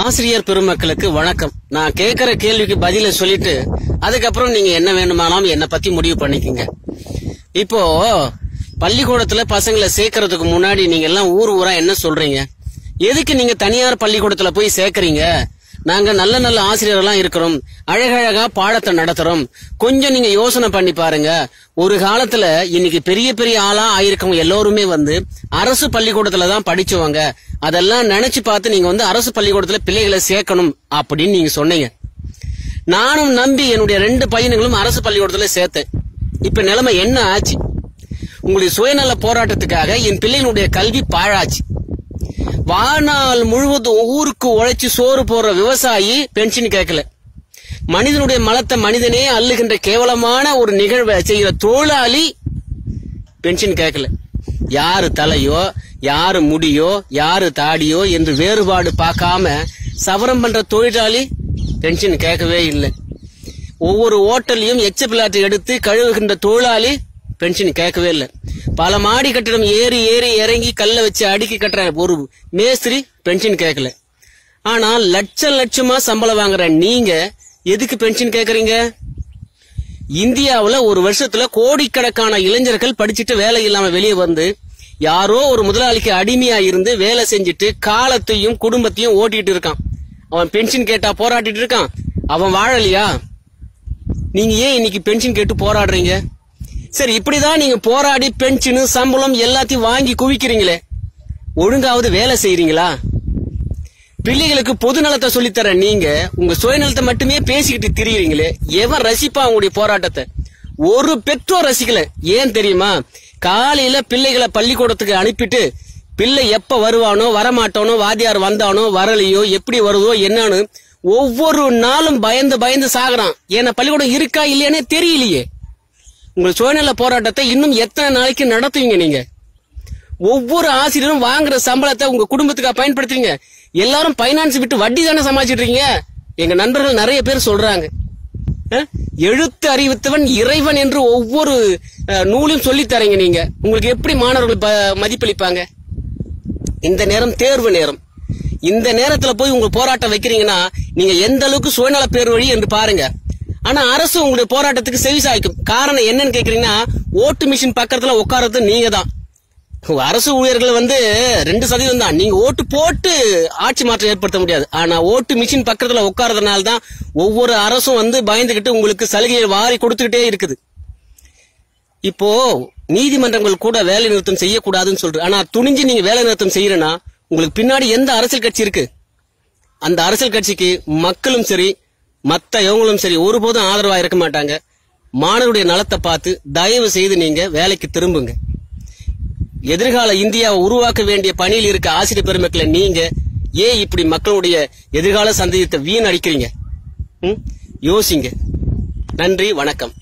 ஆசிரியர் பெருமக்களுக்கு வணக்கம். நான் கேட்கிற கேள்விக்கு பதில சொல்லிட்டு அதுக்கப்புறம் நீங்க என்ன வேணுமானாலும் என்னை பத்தி முடிவு பண்ணிக்கங்க. இப்போ பள்ளிக்கூடத்துல பசங்களை சேர்க்கறதுக்கு முன்னாடி நீங்க எல்லாம் ஊர் ஊரா என்ன சொல்றீங்க? எதுக்கு நீங்க தனியார் பள்ளிக்கூடத்துல போய் சேர்க்கறீங்க? நாங்க நல்ல நல்ல ஆசிரியர்கள்லாம் இருக்கிறோம். அழகழகா பாடத்தை நடத்துறோம். கொஞ்சம் நீங்க யோசனை பண்ணி பாருங்க. ஒரு காலத்துல இன்னைக்கு பெரிய பெரிய ஆளா ஆயிருக்கவங்க எல்லோருமே வந்து அரசு பள்ளிக்கூடத்துல தான் படிச்சவங்க. அதெல்லாம் நினைச்சு பார்த்து நீங்க வந்து அரசு பள்ளிக்கூடத்துல பிள்ளைகளை சேர்க்கணும் அப்படின்னு நீங்க சொன்னீங்க. நானும் நம்பி என்னுடைய ரெண்டு பையனுங்களும் அரசு பள்ளிக்கூடத்துல சேர்த்தேன். இப்ப நிலைமை என்ன ஆச்சு? உங்களுடைய சுயநல போராட்டத்துக்காக என் பிள்ளைகளுடைய கல்வி பாழாச்சு. வாழ்நாள் முழுவதும் ஊருக்கு உழைச்சி சோறு போடுற விவசாயி பென்ஷன் கேட்கல. மனிதனுடைய மலத்தை மனிதனே அள்ளுகின்ற கேவலமான ஒரு நிகழ்வை செய்கிற தொழிலாளி பென்ஷன் கேட்கல. யாரு தலையோ யாரு முடியோ யாரு தாடியோ என்று வேறுபாடு பார்க்காம சவரம் பண்ற தொழிலாளி பென்ஷன் கேட்கவே இல்லை. ஒவ்வொரு ஓட்டல்லையும் எச்ச பிளாட்டை எடுத்து கழுவுகின்ற தொழிலாளி பென்ஷன் கேட்கவே இல்லை. பல மாடி கட்டிடம் ஏறி ஏறி இறங்கி கல்ல வச்சு அடுக்கி கட்டுற ஒரு மேஸ்திரி பென்ஷன் கேட்கல. ஆனா லட்சம் லட்சமா சம்பளம் வாங்குற நீங்க எதுக்கு பென்ஷன் கேக்குறீங்க இந்தியாவில் ஒரு வருஷத்துல கோடிக்கணக்கான இளைஞர்கள் படிச்சுட்டு வேலை இல்லாம வெளியே வந்து யாரோ ஒரு முதலாளிக்கு அடிமையா இருந்து வேலை செஞ்சுட்டு காலத்தையும் குடும்பத்தையும் ஓட்டிட்டு இருக்கான். அவன் பென்ஷன் கேட்டா போராட்டிட்டு இருக்கான். அவன் வாழலையா? நீங்க ஏன் இன்னைக்கு பென்ஷன் கேட்டு போராடுறீங்க? சரி இப்படிதான் நீங்க போராடி பென்ஷனு சம்பளம் எல்லாத்தையும் வாங்கி குவிக்கிறீங்களே. ஒழுங்காவது வேலை செய்யறீங்களா பிள்ளைகளுக்கு பொது நலத்தை சொல்லித்தர நீங்க உங்க சுயநலத்தை மட்டுமே பேசிக்கிட்டு திரியுறீங்களே. எவன் ரசிப்பா உங்களுடைய போராட்டத்தை? ஒரு பெற்றோர் ரசிக்கல. ஏன் தெரியுமா? காலையில பிள்ளைகளை பள்ளிக்கூடத்துக்கு அனுப்பிட்டு பிள்ளை எப்ப வருவானோ வரமாட்டானோ வாத்தியார் வந்தானோ வரலையோ எப்படி வருதோ என்னன்னு ஒவ்வொரு நாளும் பயந்து பயந்து சாகுறான். ஏன்னா பள்ளிக்கூடம் இருக்கா இல்லையானே தெரியலையே. உங்கள் சுயநல போராட்டத்தை இன்னும் எத்தனை நாளைக்கு நடத்துவீங்க நீங்க? ஒவ்வொரு ஆசிரியரும் வாங்குற சம்பளத்தை உங்க குடும்பத்துக்காக பயன்படுத்துறீங்க? எல்லாரும் பைனான்ஸ் விட்டு வட்டி தானே சமாளிச்சிட்டு இருக்கீங்க? எங்க நண்பர்கள் நிறைய பேர் சொல்றாங்க. எழுத்து அறிவித்தவன் இறைவன் என்று ஒவ்வொரு நூலும் நூலையும் சொல்லித் தரீங்க நீங்க. உங்களுக்கு எப்படி மாணவர்கள் ப- மதிப்பளிப்பாங்க? இந்த நேரம் தேர்வு நேரம். இந்த நேரத்துல போய் உங்க போராட்டம் வைக்கிறீங்கன்னா நீங்க எந்த அளவுக்கு சுயநல பேர் வழி என்று பாருங்க. ஆனா அரசு உங்களுடைய போராட்டத்துக்கு செவி சாய்க்கும். காரணம் என்னன்னு கேக்குறீங்கன்னா ஓட்டு மிஷின் பக்கத்துல உட்கார்றது நீங்க தான் அரசு ஊழியர்கள் வந்து ரெண்டு சதவீதம் தான். நீங்க ஓட்டு போட்டு ஆட்சி மாற்றம் ஏற்படுத்த முடியாது. ஆனா ஓட்டு மிஷின் பக்கத்துல உட்கார்றதுனால தான் ஒவ்வொரு அரசும் வந்து பயந்துகிட்டு உங்களுக்கு சலுகையை வாரி கொடுத்துக்கிட்டே இருக்குது. இப்போ நீதிமன்றங்கள் கூட வேலை நிறுத்தம் செய்யக்கூடாதுன்னு சொல்றது ஆனா துணிஞ்சு நீங்க வேலை நிறுத்தம் செய்யறனா உங்களுக்கு பின்னாடி எந்த அரசியல் கட்சி இருக்கு? அந்த அரசியல் கட்சிக்கு மக்களும் சரி மத்த இவங்களும் சரி ஒருபோதும் ஆதரவா இருக்க மாட்டாங்க. மாணவருடைய நலத்தை பார்த்து தயவு செய்து நீங்க வேலைக்கு திரும்புங்க. எதிர்கால இந்தியாவை உருவாக்க வேண்டிய பணியில் இருக்க ஆசிரியர் பெருமக்களை நீங்க ஏன் இப்படி மக்களுடைய எதிர்கால சந்தேகத்தை வீண் அடிக்கிறீங்க ம்? யோசிங்க. நன்றி வணக்கம்.